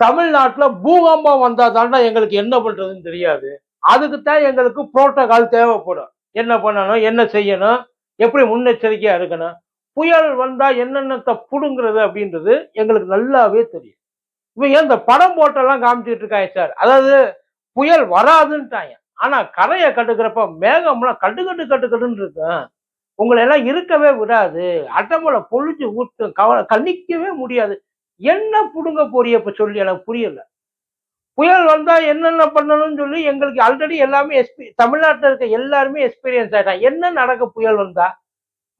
தமிழ்நாட்டில் பூகம்பம் வந்தால் தாண்டா எங்களுக்கு என்ன பண்ணுறதுன்னு தெரியாது. அதுக்கு தான் எங்களுக்கு புரோட்டோகால் தேவைப்படும். என்ன பண்ணணும் என்ன செய்யணும் எப்படி முன்னெச்சரிக்கையாக இருக்கணும் புயல் வந்தால் என்னென்னத்தை பிடுங்கிறது அப்படின்றது எங்களுக்கு நல்லாவே தெரியும். இவன் ஏன் இந்த படம் போட்டெல்லாம் காமிச்சிட்டு இருக்காங்க சார்? அதாவது புயல் வராதுன்ட்டாங்க. ஆனால் கரையை கட்டுக்கிறப்ப மேகம்லாம் கட்டு கட்டு கட்டு கட்டுன்னு இருக்கும். உங்களை எல்லாம் இருக்கவே விடாது. அட்டமலை பொழிஞ்சு ஊற்றும் கவலை கணிக்கவே முடியாது. என்ன புடுங்க போறிய இப்ப சொல்லி எனக்கு புரியல. புயல் வந்தா என்னென்ன பண்ணணும்னு சொல்லி எங்களுக்கு ஆல்ரெடி எல்லாமே எக்ஸ்பீ தமிழ்நாட்டில் இருக்க எல்லாருமே எக்ஸ்பீரியன்ஸ் ஆகிட்டா என்ன நடக்க புயல் வந்தா?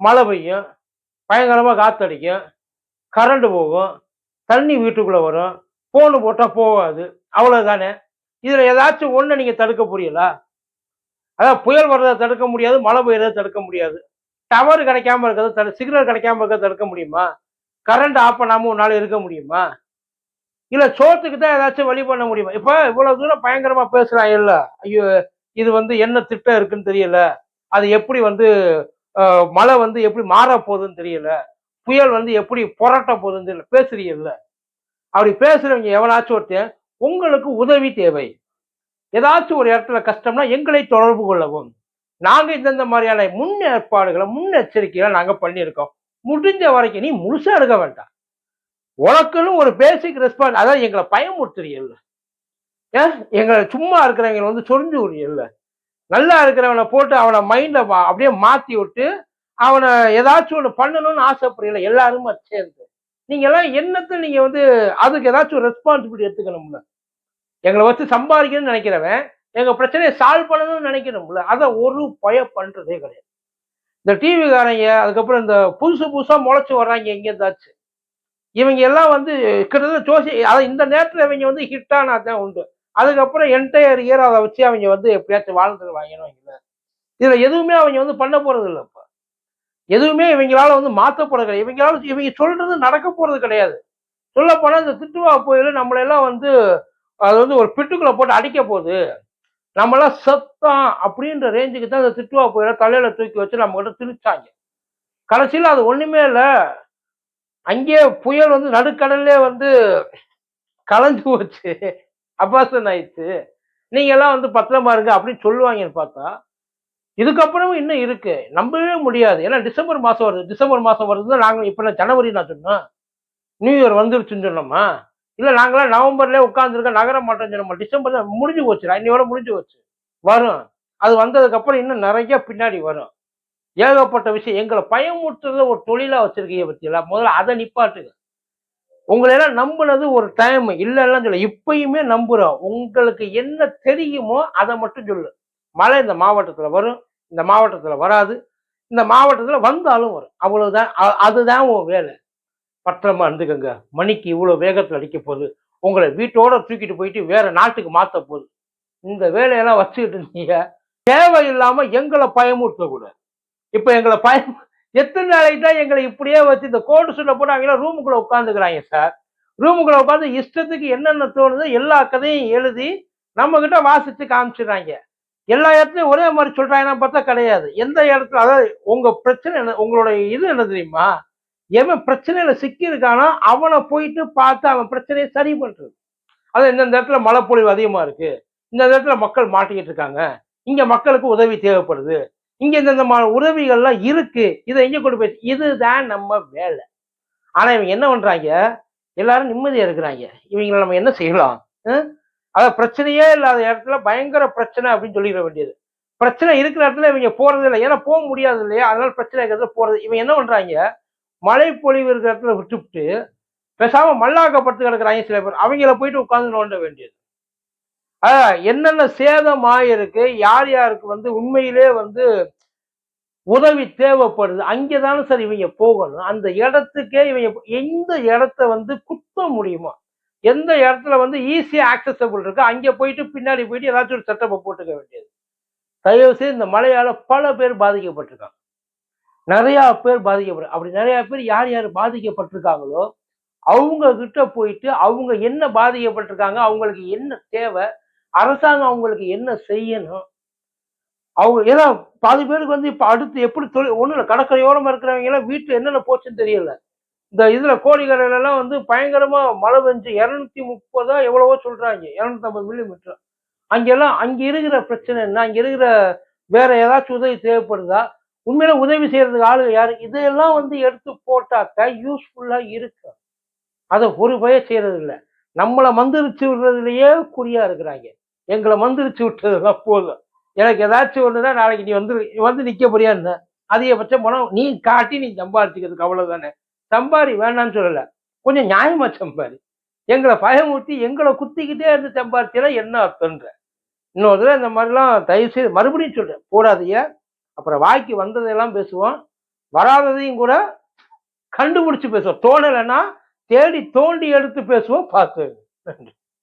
மழை பெய்யும் பயங்கரமா காத்தடிக்கும் கரண்ட் போகும் தண்ணி வீட்டுக்குள்ள வரும் ஃபோனு போட்டா போகாது அவ்வளவுதானே? இதுல ஏதாச்சும் ஒண்ணு நீங்க தடுக்க புரியல? அதான் புயல் வர்றதை தடுக்க முடியாது மழை பெய்யறதை தடுக்க முடியாது. டவர் கிடைக்காம இருக்கிறத தடு சிக்னல் கிடைக்காம இருக்கிறத தடுக்க முடியுமா? கரண்ட் ஆஃப் பண்ணாமல் உன்னால் இருக்க முடியுமா? இல்லை சோத்துக்கு தான் ஏதாச்சும் வழி பண்ண முடியுமா? இப்போ இவ்வளோ தூரம் பயங்கரமாக பேசுறான் இல்லை. ஐயோ இது வந்து என்ன திட்டம் இருக்குன்னு தெரியல. அது எப்படி வந்து மழை வந்து எப்படி மாற போகுதுன்னு தெரியல. புயல் வந்து எப்படி புரட்ட போகுதுன்னு தெரியல. பேசுறீங்கல்ல அப்படி பேசுறவங்க எவனாச்சும் ஒருத்தன் உங்களுக்கு உதவி தேவை. ஏதாச்சும் ஒரு இடத்துல கஷ்டம்னா எங்களை தொடர்பு கொள்ளவும். நாங்கள் இந்தந்த மாதிரியான முன்னேற்பாடுகளை முன்னெச்சரிக்கைகளை நாங்கள் பண்ணியிருக்கோம். முடிஞ்ச வரைக்கும் நீ முழுசா எடுக்க வேண்டாம். உனக்குன்னு ஒரு பேசிக் ரெஸ்பான்ஸ் அதான் எங்களை பயமுறுத்துறீல்ல ஏன் எங்களை சும்மா இருக்கிறவங்க வந்து சொரிஞ்சு விடுறீல்ல நல்லா இருக்கிறவனை போட்டு அவனை மைண்டை அப்படியே மாத்தி விட்டு அவனை ஏதாச்சும் ஒன்று பண்ணணும்னு ஆசைப்படுறீங்களா எல்லாருமே சேர்ந்து நீங்க எல்லாம் என்னத்தை நீங்க வந்து அதுக்கு ஏதாச்சும் ரெஸ்பான்சிபிலிட்டி எடுத்துக்கணும்ல. எங்களை வச்சு சம்பாதிக்கணும்னு நினைக்கிறவன் எங்க பிரச்சனையை சால்வ் பண்ணணும்னு நினைக்கணும்ல அதை ஒரு பய பண்றதே கிடையாது. இந்த டிவிக்காரங்க அதுக்கப்புறம் இந்த புதுசு புதுசாக முளைச்சி வர்றாங்க எங்கேருந்தாச்சு இவங்க எல்லாம் வந்து கிட்டத்தட்ட ஜோசி அதை இந்த நேரத்தில் இவங்க வந்து ஹிட்டானா தான் உண்டு. அதுக்கப்புறம் என்டையர் இயர் அதை வச்சு அவங்க வந்து எப்படியாச்சும் வாழ்ந்துட்டு வாங்கணும் இதில் எதுவுமே அவங்க வந்து பண்ண போகிறது இல்லை இப்போ. எதுவுமே இவங்களால வந்து மாற்றப்பட கிடையாது. இவங்களால இவங்க சொல்றது நடக்க போகிறது கிடையாது. சொல்லப்போனால் இந்த திட்டுவா புயல் நம்மளெல்லாம் வந்து அது வந்து ஒரு பிட்டுக்குள்ளே போட்டு அடிக்க போகுது. நம்மளாம் சத்தம் அப்படின்ற ரேஞ்சுக்கு தான் இந்த திட்டுவா புயலை தலையில தூக்கி வச்சு நம்ம கிட்ட திணிச்சாங்க. கடைசியில் அது ஒண்ணுமே இல்லை. அங்கேயே புயல் வந்து நடுக்கடல்லே வந்து கலைஞ்சு போச்சு. அபாசன் ஆயிடுச்சு. நீங்க எல்லாம் வந்து பத்திரமா இருங்க அப்படின்னு சொல்லுவாங்கன்னு பார்த்தா இதுக்கப்புறமும் இன்னும் இருக்கு. நம்பவே முடியாது. ஏன்னா டிசம்பர் மாசம் வருது. டிசம்பர் மாசம் வருது நாங்கள் இப்ப நான் ஜனவரி நான் சொன்னோம் நியூ இயர் வந்துருச்சுன்னு சொன்னோமா? இல்லை நாங்களாம் நவம்பர்லேயே உட்காந்துருக்க நகர மாட்டோம்னு சொன்னோமா டிசம்பர்ல முடிஞ்சு போச்சு. இன்னையோட முடிஞ்சு போச்சு. வரும். அது வந்ததுக்கப்புறம் இன்னும் நிறைய பின்னாடி வரும். ஏகப்பட்ட விஷயம். எங்களை பயமுறுத்துறத ஒரு தொழிலாக வச்சுருக்கீங்க பற்றியெல்லாம் முதல்ல அதை நிப்பாட்டுங்க. உங்களை எல்லாம் நம்புனது ஒரு டைம் இல்லைலாம் சொல்ல இப்பயுமே நம்புகிறோம் உங்களுக்கு என்ன தெரியுமோ அதை மட்டும் சொல்லு. மழை இந்த மாவட்டத்தில் வரும். இந்த மாவட்டத்தில் வராது. இந்த மாவட்டத்தில் வந்தாலும் வரும். அவ்வளவுதான். அதுதான் உன் வேலை. பத்திரமா இருந்துக்கங்க. மணிக்கு இவ்வளோ வேகத்தில் அடிக்க போகுது. உங்களை வீட்டோட தூக்கிட்டு போயிட்டு வேற நாட்டுக்கு மாற்ற போகுது. இந்த வேலையெல்லாம் வச்சுக்கிட்டு இருந்தீங்க தேவையில்லாமல் எங்களை பயமுறுத்த கூடாது. இப்போ எங்களை பயம் எத்தனை நாளைக்கு தான் எங்களை இப்படியே வச்சு இந்த கோடு சொல்ல போட்டு அவங்க ரூமுக்குள்ளே உட்காந்துக்கிறாங்க சார். ரூமுக்குள்ளே உட்காந்து இஷ்டத்துக்கு என்னென்ன தோணுதோ எல்லா கதையும் எழுதி நம்மக்கிட்ட வாசித்து காமிச்சிடுறாங்க. எல்லா இடத்துலையும் ஒரே மாதிரி சொல்கிறாங்கன்னா பார்த்தா கிடையாது. எந்த இடத்துல அதாவது உங்கள் பிரச்சனை என்ன உங்களோட இது என்ன தெரியுமா? எவன் பிரச்சனையில சிக்கி இருக்கானோ அவனை போயிட்டு பார்த்து அவன் பிரச்சனையை சரி பண்றது. அது இந்த இடத்துல மழைப்பொழிவு அதிகமா இருக்கு. இந்த இடத்துல மக்கள் மாட்டிக்கிட்டு இருக்காங்க. இங்க மக்களுக்கு உதவி தேவைப்படுது. இங்க இந்தந்த மா உதவிகள்லாம் இருக்கு. இதை எங்க கொண்டு போய் இதுதான் நம்ம வேலை. ஆனா இவங்க என்ன பண்றாங்க? எல்லாரும் நிம்மதியா இருக்கிறாங்க. இவங்களை நம்ம என்ன செய்யலாம்? அதாவது பிரச்சனையே இல்லாத இடத்துல பயங்கர பிரச்சனை அப்படின்னு சொல்லிட வேண்டியது. பிரச்சனை இருக்கிற இடத்துல இவங்க போறது இல்லை ஏன்னா போக முடியாது இல்லையா அதனால பிரச்சனை இருக்கிறது போறது. இவங்க என்ன பண்றாங்க? மழை பொழிவு இருக்கிற இடத்துல விட்டுவிட்டு பேசாம மல்லாக்கப்படுத்து கிடக்குறாங்க சில பேர். அவங்கள போயிட்டு உட்காந்து நோண்ட வேண்டியது. அஹ் என்னென்ன சேதம் ஆயிருக்கு யார் யாருக்கு வந்து உண்மையிலே வந்து உதவி தேவைப்படுது அங்கேதானே சார் இவங்க போகணும். அந்த இடத்துக்கே இவங்க எந்த இடத்த வந்து குத்த முடியுமோ? எந்த இடத்துல வந்து ஈஸியாக ஆக்சசபிள் இருக்கு அங்கே போயிட்டு பின்னாடி போயிட்டு ஏதாச்சும் ஒரு செட்டப்பை போட்டுக்க வேண்டியது. தயவுசெய்து இந்த மழையால் பல பேர் பாதிக்கப்பட்டிருக்காங்க. நிறைய பேர் பாதிக்கப்படு அப்படி நிறைய பேர் யார் யார் பாதிக்கப்பட்டிருக்காங்களோ அவங்க கிட்ட போயிட்டு அவங்க என்ன பாதிக்கப்பட்டிருக்காங்க அவங்களுக்கு என்ன தேவை அரசாங்கம் அவங்களுக்கு என்ன செய்யணும் அவங்க ஏன்னா பாதி பேருக்கு வந்து இப்போ அடுத்து எப்படி தொழில் ஒன்றும் இல்லை கடற்கரையோரமா இருக்கிறவங்க எல்லாம் வீட்டில் என்னென்ன போச்சுன்னு தெரியல. இந்த இதில் கோடிக்கரையிலலாம் வந்து பயங்கரமாக மழை பெஞ்சு இரநூத்தி முப்பதா எவ்வளவோ சொல்கிறாங்க இரநூத்தம்பது மில்லி மீட்டர் அங்கெல்லாம் அங்கே இருக்கிற பிரச்சனை என்ன? அங்கே இருக்கிற வேற ஏதாச்சும் உதவி தேவைப்படுதா? உண்மையில உதவி செய்யறதுக்கு ஆளு யாரு? இதெல்லாம் வந்து எடுத்து போட்டாக்க யூஸ்ஃபுல்லா இருக்கு. அதை ஒரு பய செய்யறது இல்லை நம்மளை மந்திரிச்சு விடுறதுலயே குறியா இருக்கிறாங்க. எங்களை மந்திரிச்சு விட்டதுதான் போதும். எனக்கு ஏதாச்சும் ஒண்ணுன்னா நாளைக்கு நீ வந்து வந்து நிக்க போறியான்னு அதிகபட்சம் பணம் நீ காட்டி நீ சம்பாதிச்சுக்கிறதுக்கு அவ்வளவுதானே. சம்பாரி வேணாம்னு சொல்லல. கொஞ்சம் நியாயமா சம்பாரி. எங்களை பயமுறுத்தி எங்களை குத்திக்கிட்டே இருந்து சம்பாரிச்சா என்ன அர்த்தம்ன்ற. இன்னொரு தடவை இந்த மாதிரிலாம் தயவு செய்து மறுபடியும் சொல்றேன். போடாதீங்க. அப்புறம் வாய்க்கு வந்ததையெல்லாம் பேசுவோம். வராததையும் கூட கண்டுபிடிச்சு பேசுவோம். தோணலைன்னா தேடி தோண்டி எடுத்து பேசுவோம் பார்த்து. நன்றி.